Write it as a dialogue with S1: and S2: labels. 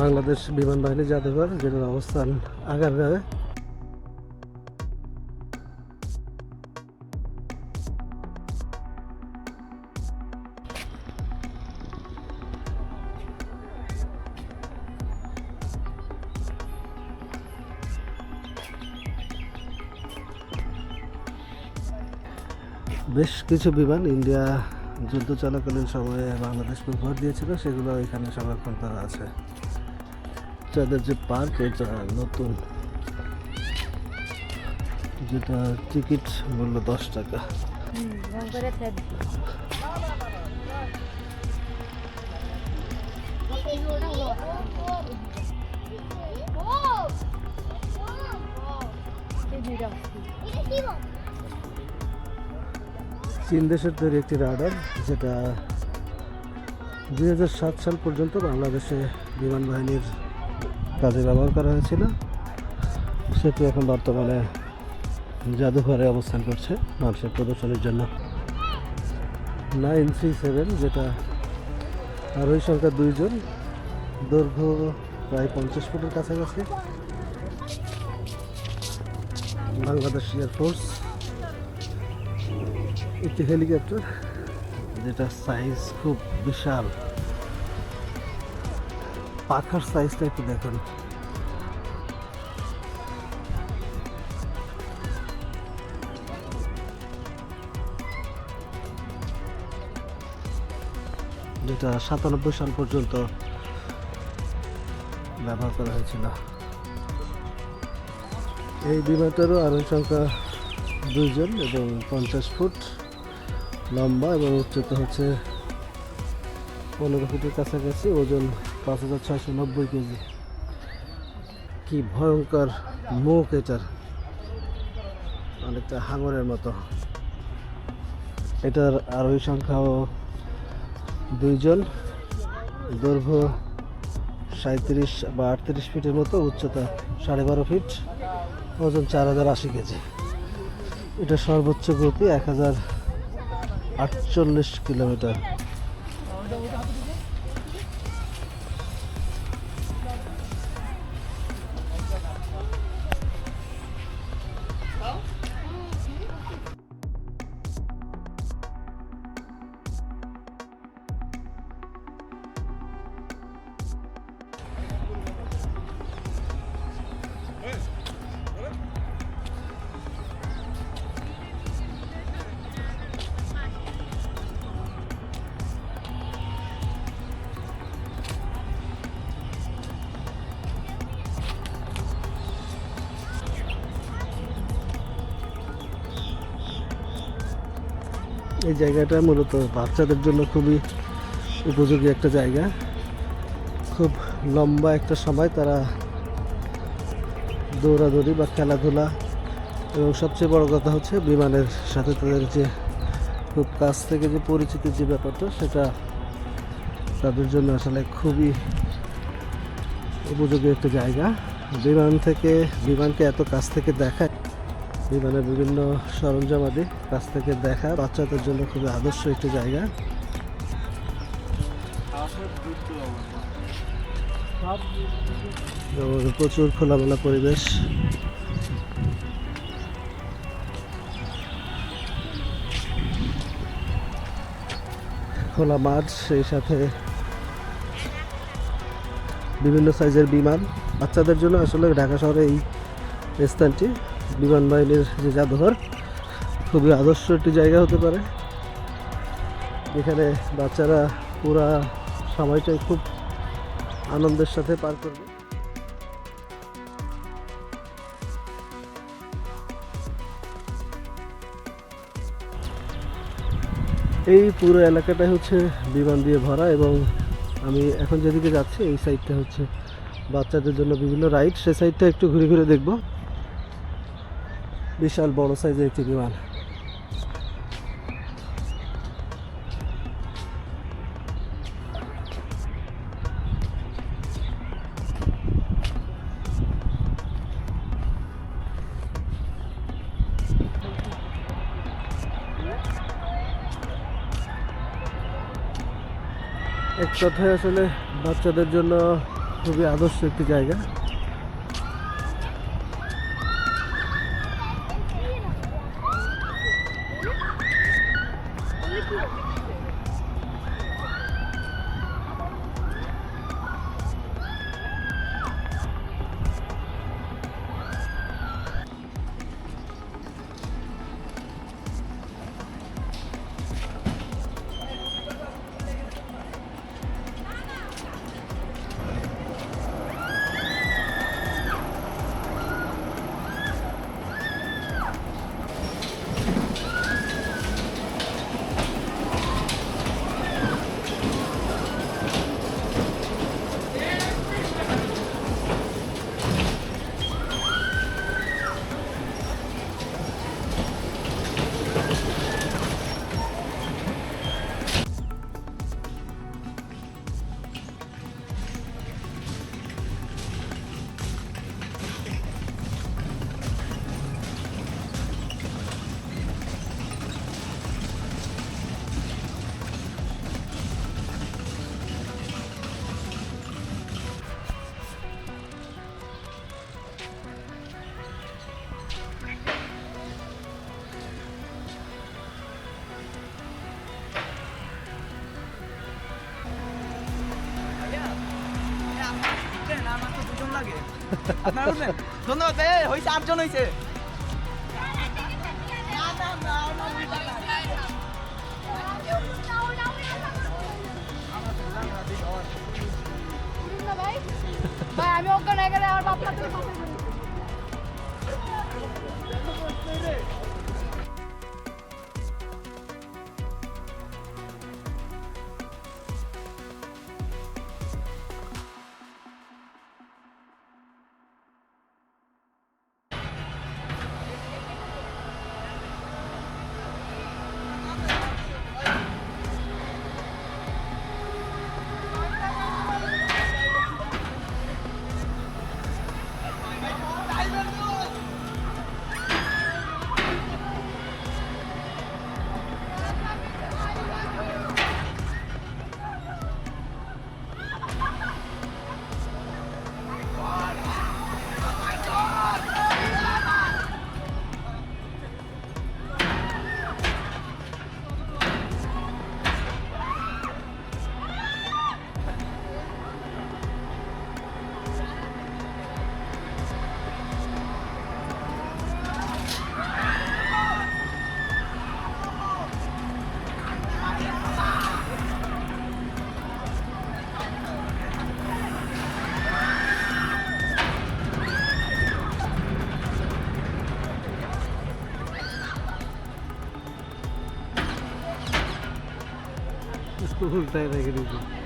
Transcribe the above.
S1: বাংলাদেশ বিমান বাহিনী জাদুঘর যেটার অবস্থান আগারগাঁয়ে বেশ কিছু বিমান ইন্ডিয়া যুদ্ধ চলাকালীন সময়ে বাংলাদেশকে উপহার দিয়েছিল, সেগুলো এখানে সংরক্ষণ করা আছে। যাদের যে পার্ক এটা নতুন। যেটা টিকিট মূল্য দশ টাকা। চীন দেশের তৈরি একটি রাডার যেটা দুই হাজার সাত সাল পর্যন্ত বাংলাদেশে বিমান বাহিনীর কাজে ব্যবহার করা হয়েছিল। সেটি এখন বর্তমানে জাদুঘরে অবস্থান করছে মানুষের প্রদর্শনের জন্য। নাইন থ্রি সেভেন যেটা আরোহী সংখ্যা দুইজন দৈর্ঘ্য প্রায় পঞ্চাশ ফুটের কাছাকাছি। বাংলাদেশ এয়ারফোর্স একটি হেলিকপ্টার যেটা সাইজ খুব বিশাল। পাখার সাইজটা একটু দেখুন। যেটা সাতানব্বই সাল পর্যন্ত ব্যবহার করা হয়েছিল। এই বিমানটারও আরোহী সংখ্যা দুইজন এবং পঞ্চাশ ফুট লম্বা এবং উচ্চতা হচ্ছে পনেরো ফুটের কাছাকাছি, ওজন পাঁচ হাজার ছয়শো নব্বই কেজি। কি ভয়ঙ্কর মুখ এটার। অনেকটা হাঙরের মতো। এটার আরোহী সংখ্যাও দুইজন। দৈর্ঘ্য সাঁত্রিশ বা আটত্রিশ ফিটের মতো, উচ্চতা সাড়ে বারো ফিট, ওজন চার হাজার আশি কেজি। এটা সর্বোচ্চ গতি এক হাজার আটচল্লিশ কিলোমিটার। এই জায়গাটা মূলত বাচ্চাদের জন্য খুবই উপযোগী একটা জায়গা। খুব লম্বা একটা সময় তারা দৌড়াদৌড়ি বা খেলাধুলা এবং সবচেয়ে বড় কথা হচ্ছে বিমানের সাথে তাদের যে খুব কাছ থেকে যে পরিচিতির যে ব্যাপারটা, সেটা তাদের জন্য আসলে খুবই উপযোগী একটা জায়গা। বিমান থেকে, বিমানকে এত কাছ থেকে দেখায় বিমানের বিভিন্ন সরঞ্জামাদি কাছ থেকে দেখা। বাচ্চাদের জন্য খুবই আদর্শ একটি জায়গা। প্রচুর খোলামেলা পরিবেশ। খোলা মাঠ, সেই সাথে বিভিন্ন সাইজের বিমান। বাচ্চাদের জন্য আসলে ঢাকা শহরে এই স্থানটি বিমান বাহিনীর যে জাদুঘর, খুবই আদর্শ একটি জায়গা হতে পারে। এখানে বাচ্চারা পুরা সময়টাই খুব আনন্দের সাথে পার করবে। এই পুরো এলাকাটাই হচ্ছে বিমান দিয়ে ভরা এবং আমি এখন যেদিকে যাচ্ছি, এই সাইডটা হচ্ছে বাচ্চাদের জন্য বিভিন্ন রাইড সে সাইডটা একটু ঘুরে ঘুরে দেখব। বিশাল বড় সাইজের একটি বিমান। এক কথায় আসলে বাচ্চাদের জন্য খুবই আদর্শ একটি জায়গা।
S2: আপনারা উঠবেন? এই, আটজন হয়েছে
S3: ভাই আমি অজ্ঞান গেলে আমার তুমি
S1: तो उल्टा है